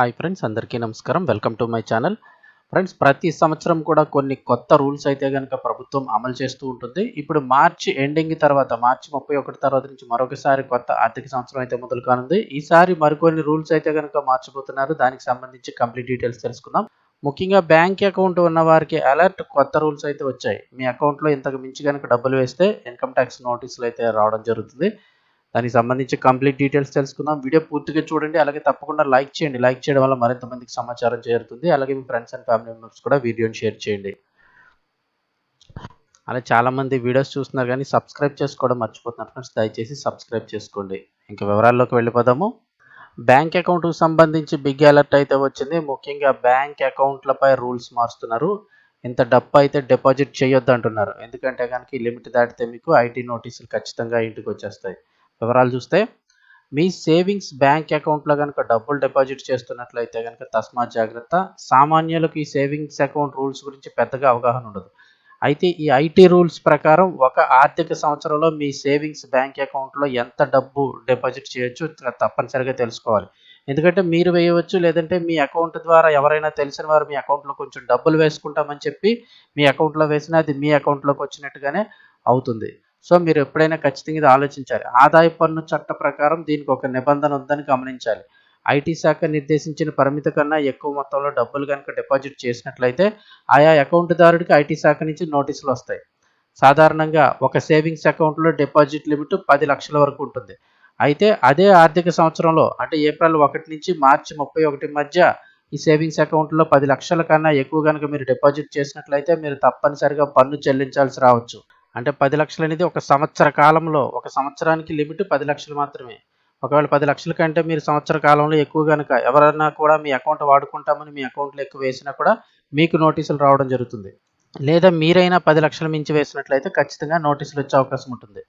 Hi friends అందరికీ నమస్కారం. Welcome to my channel friends ప్రతి సంవత్సరం కూడా కొన్ని కొత్త రూల్స్ అయితే కనుక ప్రభుత్వం అమలు చేస్తూ ఉంటుంది. ఇప్పుడు మార్చి ఎండింగ్ తర్వాత మార్చి ముప్పై ఒకటి తర్వాత నుంచి మరొకసారి కొత్త ఆర్థిక సంవత్సరం అయితే మొదలు కానుంది. ఈసారి మరికొన్ని రూల్స్ అయితే కనుక మార్చబోతున్నారు. దానికి సంబంధించి కంప్లీట్ డీటెయిల్స్ తెలుసుకుందాం. ముఖ్యంగా బ్యాంక్ అకౌంట్ ఉన్న వారికి అలర్ట్ కొత్త రూల్స్ అయితే వచ్చాయి. మీ అకౌంట్లో ఇంతకు మించి కనుక డబ్బులు వేస్తే ఇన్కమ్ ట్యాక్స్ నోటీసులు అయితే రావడం జరుగుతుంది. దానికి సంబంధించి కంప్లీట్ డీటెయిల్స్ తెలుసుకుందాం. వీడియో పూర్తిగా చూడండి. అలాగే తప్పకుండా లైక్ చేయండి. లైక్ చేయడం వల్ల మరింత మందికి సమాచారం చేరుతుంది. అలాగే మీ ఫ్రెండ్స్ అండ్ ఫ్యామిలీ మెంబర్స్ కూడా వీడియోని షేర్ చేయండి. అలా చాలామంది వీడియోస్ చూస్తున్నారు కానీ సబ్స్క్రైబ్ చేసుకోవడం మర్చిపోతున్నారు ఫ్రెండ్స్. దయచేసి సబ్స్క్రైబ్ చేసుకోండి. ఇంకా వివరాల్లోకి వెళ్ళిపోదాము. బ్యాంక్ అకౌంట్కు సంబంధించి బిగ్ అలర్ట్ అయితే వచ్చింది. ముఖ్యంగా బ్యాంక్ అకౌంట్లపై రూల్స్ మారుస్తున్నారు. ఇంత డబ్బు అయితే డిపాజిట్ చేయొద్దు అంటున్నారు. ఎందుకంటే కనుక లిమిట్ దాటితే మీకు ఐటీ నోటీసులు ఖచ్చితంగా ఇంటికి వచ్చేస్తాయి. వివరాలు చూస్తే మీ సేవింగ్స్ బ్యాంక్ అకౌంట్లో కనుక డబ్బులు డిపాజిట్ చేస్తున్నట్లయితే కనుక తస్మాత్ జాగ్రత్త. సామాన్యులకు ఈ సేవింగ్స్ అకౌంట్ రూల్స్ గురించి పెద్దగా అవగాహన ఉండదు. అయితే ఈ ఐటీ రూల్స్ ప్రకారం ఒక ఆర్థిక సంవత్సరంలో మీ సేవింగ్స్ బ్యాంక్ అకౌంట్లో ఎంత డబ్బు డిపాజిట్ చేయొచ్చు తప్పనిసరిగా తెలుసుకోవాలి. ఎందుకంటే మీరు వేయవచ్చు లేదంటే మీ అకౌంట్ ద్వారా ఎవరైనా తెలిసిన వారు మీ అకౌంట్లో కొంచెం డబ్బులు వేసుకుంటామని చెప్పి మీ అకౌంట్లో వేసినా అది మీ అకౌంట్లోకి వచ్చినట్టుగానే అవుతుంది. సో మీరు ఎప్పుడైనా ఖచ్చితంగా ఇది ఆలోచించాలి. ఆదాయ పన్ను చట్ట ప్రకారం దీనికి ఒక నిబంధన ఉందని గమనించాలి. ఐటీ శాఖ నిర్దేశించిన పరిమితి కన్నా ఎక్కువ మొత్తంలో డబ్బులు కనుక డిపాజిట్ చేసినట్లయితే ఆయా అకౌంట్దారుడికి ఐటీ శాఖ నుంచి నోటీసులు వస్తాయి. సాధారణంగా ఒక సేవింగ్స్ అకౌంట్లో డిపాజిట్ లిమిట్ పది లక్షల వరకు ఉంటుంది. అయితే అదే ఆర్థిక సంవత్సరంలో అంటే ఏప్రిల్ ఒకటి నుంచి మార్చి ముప్పై ఒకటి మధ్య ఈ సేవింగ్స్ అకౌంట్లో పది లక్షల కన్నా ఎక్కువ కనుక మీరు డిపాజిట్ చేసినట్లయితే మీరు తప్పనిసరిగా పన్ను చెల్లించాల్సి రావచ్చు. అంటే పది లక్షలు అనేది ఒక సంవత్సర కాలంలో ఒక సంవత్సరానికి లిమిట్ పది లక్షలు మాత్రమే. ఒకవేళ పది లక్షల కంటే మీరు సంవత్సర కాలంలో ఎక్కువ కనుక ఎవరైనా కూడా మీ అకౌంట్ వాడుకుంటామని మీ అకౌంట్లో ఎక్కువ వేసినా కూడా మీకు నోటీసులు రావడం జరుగుతుంది. లేదా మీరైనా పది లక్షల మించి వేసినట్లయితే ఖచ్చితంగా నోటీసులు వచ్చే అవకాశం ఉంటుంది.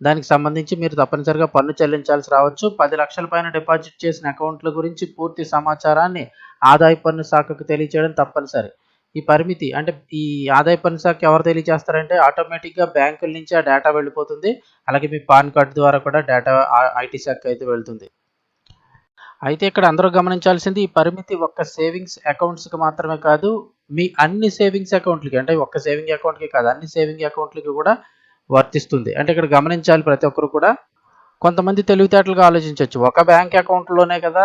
దానికి సంబంధించి మీరు తప్పనిసరిగా పన్ను చెల్లించాల్సి రావచ్చు. పది లక్షల పైన డిపాజిట్ చేసిన అకౌంట్ల గురించి పూర్తి సమాచారాన్ని ఆదాయ పన్ను శాఖకు తెలియచేయడం తప్పనిసరి. ఈ పరిమితి అంటే ఈ ఆదాయ పన్ను శాఖ ఎవరు తెలియజేస్తారంటే ఆటోమేటిక్గా బ్యాంకుల నుంచి ఆ డేటా వెళ్ళిపోతుంది. అలాగే మీ పాన్ కార్డు ద్వారా కూడా డేటా ఐటీ శాఖ అయితే వెళ్తుంది. అయితే ఇక్కడ అందరూ గమనించాల్సింది ఈ పరిమితి ఒక్క సేవింగ్స్ అకౌంట్స్కి మాత్రమే కాదు మీ అన్ని సేవింగ్స్ అకౌంట్లకి అంటే ఒక్క సేవింగ్ అకౌంట్కి కాదు అన్ని సేవింగ్ అకౌంట్లకి కూడా వర్తిస్తుంది. అంటే ఇక్కడ గమనించాలి ప్రతి ఒక్కరు కూడా కొంతమంది తెలివితేటలుగా ఆలోచించవచ్చు. ఒక బ్యాంక్ అకౌంట్లోనే కదా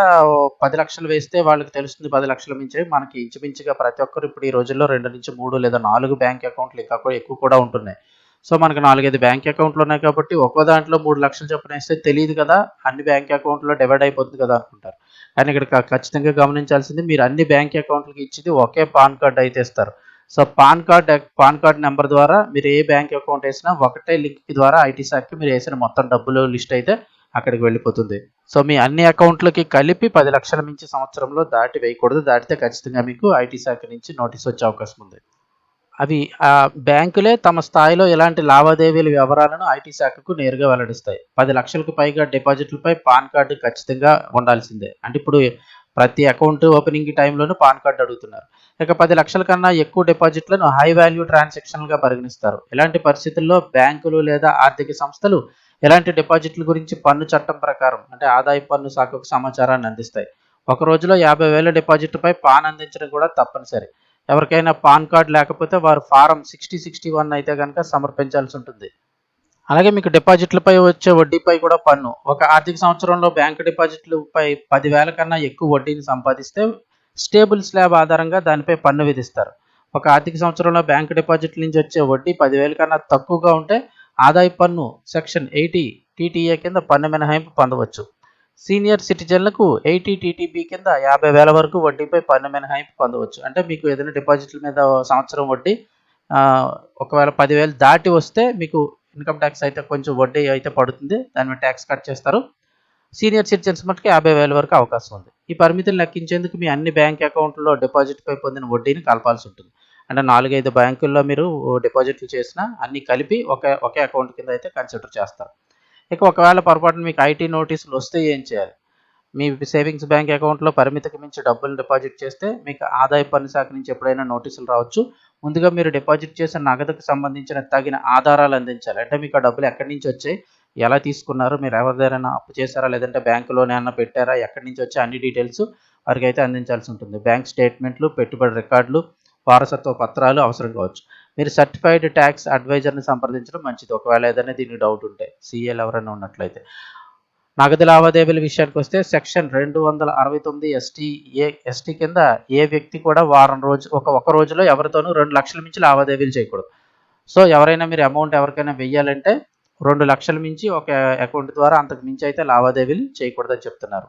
పది లక్షలు వేస్తే వాళ్ళకి తెలుస్తుంది పది లక్షల మించి. మనకి ఇంచుమించుగా ప్రతి ఒక్కరు ఇప్పుడు ఈ రోజుల్లో రెండు నుంచి మూడు లేదా నాలుగు బ్యాంక్ అకౌంట్లు ఇంకా ఎక్కువ కూడా ఉంటున్నాయి. సో మనకు నాలుగైదు బ్యాంక్ అకౌంట్లు ఉన్నాయి కాబట్టి ఒక్కో దాంట్లో మూడు లక్షలు చొప్పున వేస్తే తెలియదు కదా అన్ని బ్యాంక్ అకౌంట్లో డివైడ్ అయిపోతుంది కదా అనుకుంటారు. కానీ ఇక్కడ ఖచ్చితంగా గమనించాల్సింది మీరు అన్ని బ్యాంక్ అకౌంట్లకి ఇచ్చింది ఒకే పాన్ కార్డ్ అయితే ఇస్తారు. So PAN card PAN card number ద్వారా మీరు ఏ బ్యాంక్ అకౌంట్ వేసినా ఒకటే లింక్ ద్వారా ఐటీ శాఖకి మీరు వేసిన మొత్తం డబ్బులు లిస్ట్ అయితే అక్కడికి వెళ్ళిపోతుంది. సో మీ అన్ని అకౌంట్లకి కలిపి పది లక్షల మించి సంవత్సరంలో దాటి వేయకూడదు. దాటితే ఖచ్చితంగా మీకు ఐటీ శాఖ నుంచి నోటీస్ వచ్చే అవకాశం ఉంది. అవి ఆ బ్యాంకులే తమ స్థాయిలో ఇలాంటి లావాదేవీల వివరాలను ఐటీ శాఖకు నేరుగా వెల్లడిస్తాయి. పది లక్షలకు పైగా డిపాజిట్లపై పాన్ కార్డు ఖచ్చితంగా ఉండాల్సిందే. అంటే ఇప్పుడు ప్రతి అకౌంట్ ఓపెనింగ్ టైంలోనూ పాన్ కార్డు అడుగుతున్నారు. ఇక పది లక్షల కన్నా ఎక్కువ డిపాజిట్లను హై వాల్యూ ట్రాన్సాక్షన్గా పరిగణిస్తారు. ఇలాంటి పరిస్థితుల్లో బ్యాంకులు లేదా ఆర్థిక సంస్థలు ఎలాంటి డిపాజిట్ల గురించి పన్ను చట్టం ప్రకారం అంటే ఆదాయ పన్ను శాఖకు సమాచారాన్ని అందిస్తాయి? ఒక రోజులో యాభై వేల డిపాజిట్పై పాన్ అందించడం కూడా తప్పనిసరి. ఎవరికైనా పాన్ కార్డు లేకపోతే వారు ఫారం సిక్స్టీ సిక్స్టీ వన్ అయితే కనుక సమర్పించాల్సి ఉంటుంది. అలాగే మీకు డిపాజిట్లపై వచ్చే వడ్డీపై కూడా పన్ను. ఒక ఆర్థిక సంవత్సరంలో బ్యాంకు డిపాజిట్లపై పదివేల కన్నా ఎక్కువ వడ్డీని సంపాదిస్తే స్టేబుల్ స్లాబ్ ఆధారంగా దానిపై పన్ను విధిస్తారు. ఒక ఆర్థిక సంవత్సరంలో బ్యాంకు డిపాజిట్ల నుంచి వచ్చే వడ్డీ పదివేల కన్నా తక్కువగా ఉంటే ఆదాయ పన్ను సెక్షన్ ఎయిటీ టీటీఏ కింద పన్ను మినహాయింపు పొందవచ్చు. సీనియర్ సిటిజన్లకు ఎయిటీ టీటీబీ కింద యాభై వేల వరకు వడ్డీపై పన్ను మినహాయింపు పొందవచ్చు. అంటే మీకు ఏదైనా డిపాజిట్ల మీద సంవత్సరం వడ్డీ ఒకవేళ పదివేలు దాటి వస్తే మీకు ఇన్కమ్ ట్యాక్స్ అయితే కొంచెం వడ్డీ అయితే పడుతుంది. దాని మీద ట్యాక్స్ కట్ చేస్తారు. సీనియర్ సిటిజన్స్ మటుకు యాభై వేల వరకు అవకాశం ఉంది. ఈ పరిమితిని లెక్కించేందుకు మీ అన్ని బ్యాంక్ అకౌంట్లో డిపాజిట్పై పొందిన వడ్డీని కలపాల్సి ఉంటుంది. అంటే నాలుగైదు బ్యాంకుల్లో మీరు డిపాజిట్లు చేసినా అన్ని కలిపి ఒకే ఒకే అకౌంట్ కింద అయితే కన్సిడర్ చేస్తారు. ఇక ఒకవేళ పొరపాటున మీకు ఐటీ నోటీసులు వస్తే ఏం చేయాలి? మీ సేవింగ్స్ బ్యాంక్ అకౌంట్లో పరిమితికి మించి డబ్బులు డిపాజిట్ చేస్తే మీకు ఆదాయ పన్ను శాఖ నుంచి ఎప్పుడైనా నోటీసులు రావచ్చు. ముందుగా మీరు డిపాజిట్ చేసిన నగదుకు సంబంధించిన తగిన ఆధారాలు అందించాలి. అంటే మీకు ఆ డబ్బులు ఎక్కడి నుంచి వచ్చాయి? ఎలా తీసుకున్నారు? మీరు ఎవరిదైనా అప్పు చేశారా? లేదంటే బ్యాంకులోనే అన్న పెట్టారా? ఎక్కడి నుంచి వచ్చే అన్ని డీటెయిల్స్ వారికి అయితే అందించాల్సి ఉంటుంది. బ్యాంక్ స్టేట్మెంట్లు పెట్టుబడి రికార్డులు వారసత్వ పత్రాలు అవసరం కావచ్చు. మీరు సర్టిఫైడ్ ట్యాక్స్ అడ్వైజర్ని సంప్రదించడం మంచిది. ఒకవేళ ఏదైనా దీనికి డౌట్ ఉంటే సీఏలు ఎవరైనా ఉన్నట్లయితే. నగదు లావాదేవీల విషయానికి వస్తే సెక్షన్ రెండు వందల అరవై తొమ్మిది ఎస్టీ ఏ ఎస్టీ కింద ఏ వ్యక్తి కూడా వారం రోజు ఒక ఒక రోజులో ఎవరితోనూ రెండు లక్షల మించి లావాదేవీలు చేయకూడదు. సో ఎవరైనా మీరు అమౌంట్ ఎవరికైనా వెయ్యాలంటే రెండు లక్షల మించి ఒక అకౌంట్ ద్వారా అంతకు మించి అయితే లావాదేవీలు చేయకూడదని చెప్తున్నారు.